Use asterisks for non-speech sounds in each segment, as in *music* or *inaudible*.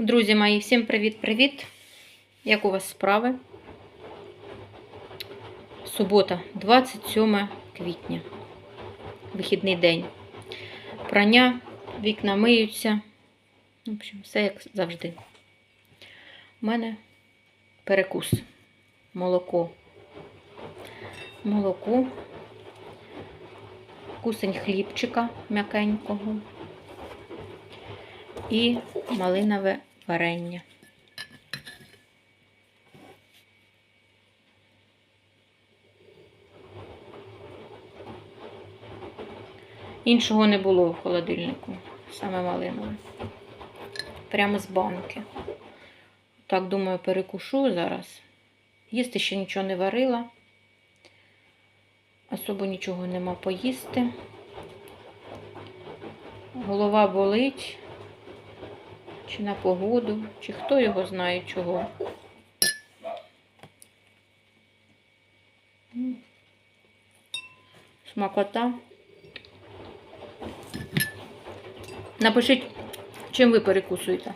Друзі мої, всім привіт-привіт! Як у вас справи? Субота, 27 квітня. Вихідний день. Прання, вікна миються. В общем, все як завжди. У мене перекус. Молоко. Молоко. Кусень хлібчика м'якенького. І малинове варення. Іншого не було в холодильнику, саме малинове. Прямо з банки. Так, думаю, перекушу зараз. Їсти ще нічого не варила. Особо нічого нема поїсти. Голова болить. Чи на погоду, чи хто його знає чого. Смакота. Напишіть, чим ви перекусуєте.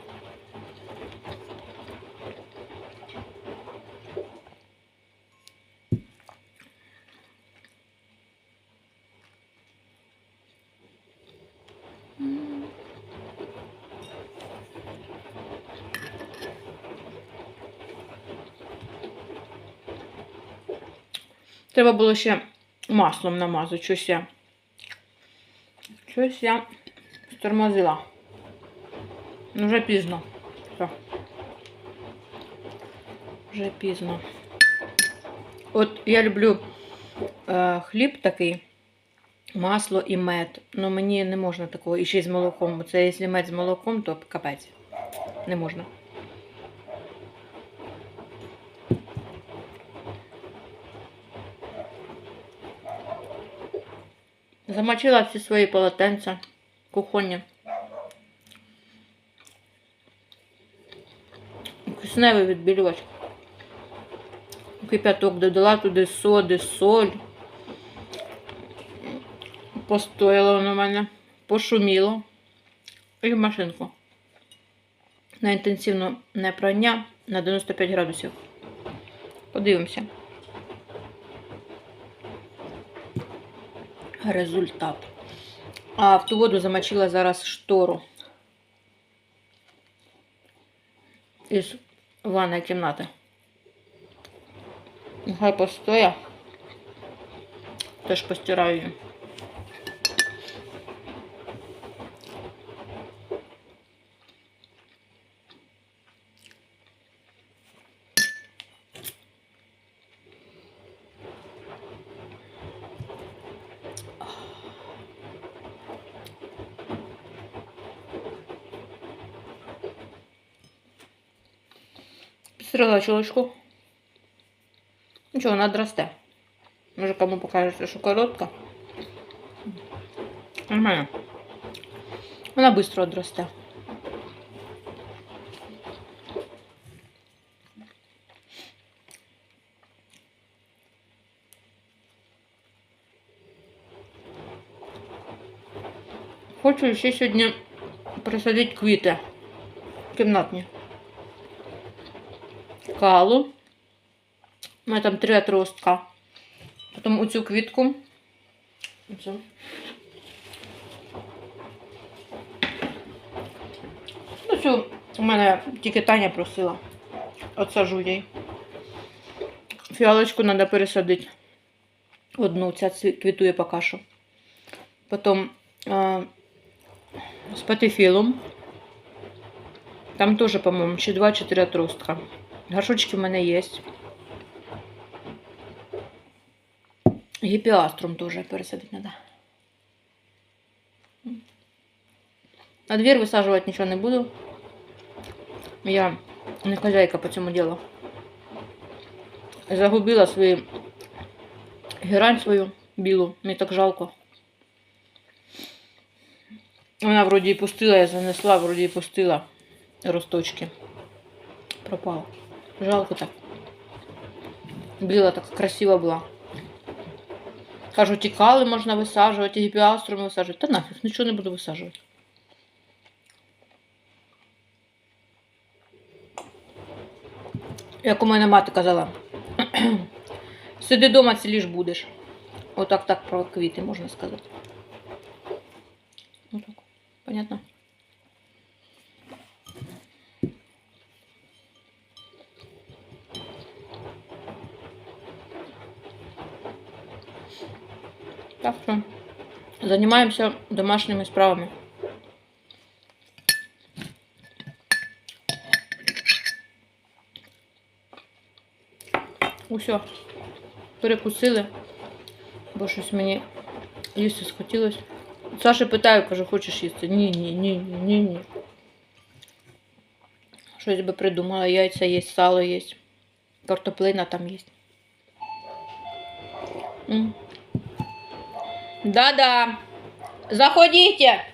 Треба було ще маслом намазати. Щось я. Щось я стормозила. Ну, Вже пізно. Все. Вже пізно. От я люблю е, хліб такий, масло і мед. Ну мені не можна такого. І ще й з молоком. Це якщо мед з молоком, то капець. Не можна. Замочила всі свої полотенця, кухонні. Кисневий відбілювач. Кипяток додала туди соди, соль. Постояло в мене, пошуміло. І в машинку. На інтенсивне прання на 95 градусів. Подивимося. Результат. А в ту воду замочила зараз штору із ванної кімнати. Нехай постоя. Теж постираю її. Підстригла чолочку. Нічого, вона одросте. Може кому покажеться, що коротка. Нормально. Вона швидко одросте. Хочу ще сьогодні присадити квіти кімнатні. Калу. У мене там три отростка. Потім оцю квітку. Оцю. Ну, цю у мене тільки Таня просила. Отсажу їй. Фіалочку треба пересадити. Одну, ця квітує поки що. Потім е, з патифілом. Там теж, по-моєму, ще 2-4 отростка. Горшочки в мене є. Гіпіаструм теж пересадити треба. На двір висаджувати нічого не буду. Я не хозяйка по цьому ділу. Загубила свої герань свою білу. Мені так жалко. Вона вроді і пустила, я занесла, вроді і пустила росточки. Пропала. Жалко так. Біла так красива була. Кажу, тікали можна висаджувати, гіпіаструми висаджувати. Та нафіг, нічого не буду висаджувати. Як у мене мати казала. *clears throat* Сиди дома, ціліш будеш. Отак так про квіти можна сказати. Отак. Понятно? Так що займаємося домашніми справами. Усьо. Перекусили, бо щось мені їсти схотілося. Саша питаю, каже, хочеш їсти? Ні, ні, ні, ні, ні. Щось би придумала, яйця є, сало є, картоплина там є. Да-да. Заходите.